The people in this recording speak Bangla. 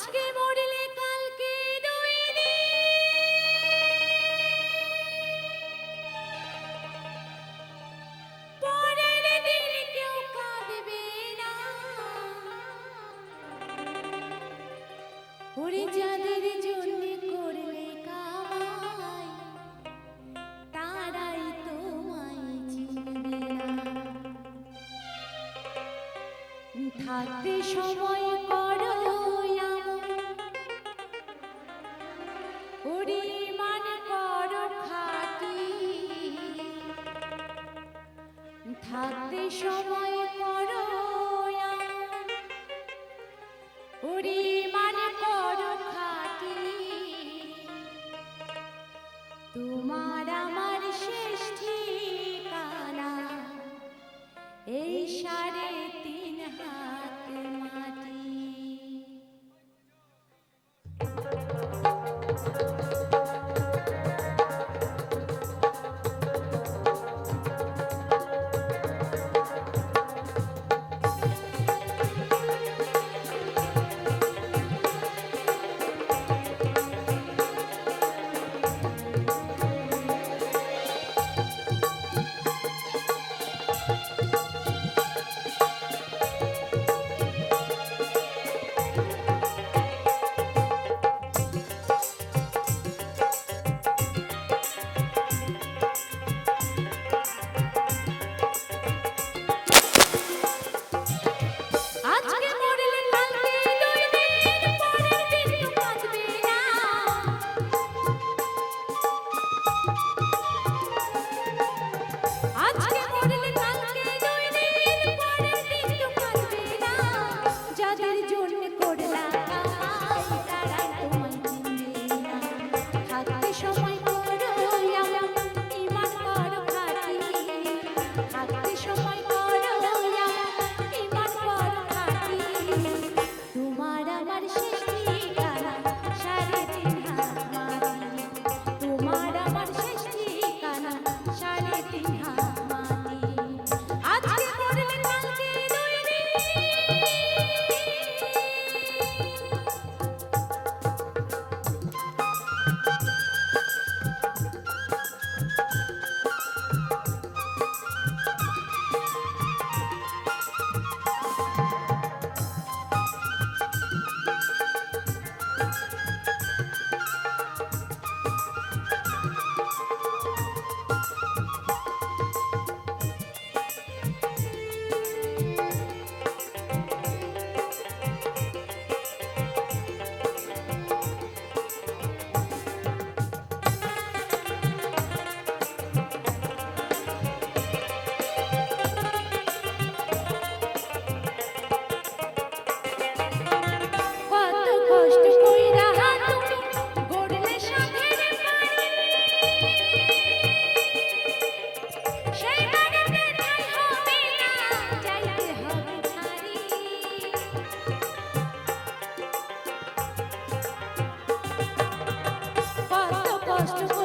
আজকে মরলে কালকে দুই পরের দিন কেউ কাঁদবে না। ওরে যাদের জন্য করলে কামাই, তারাই তোমায় চিনবে না। থাকতে সময় করো হাতে সময় podcast.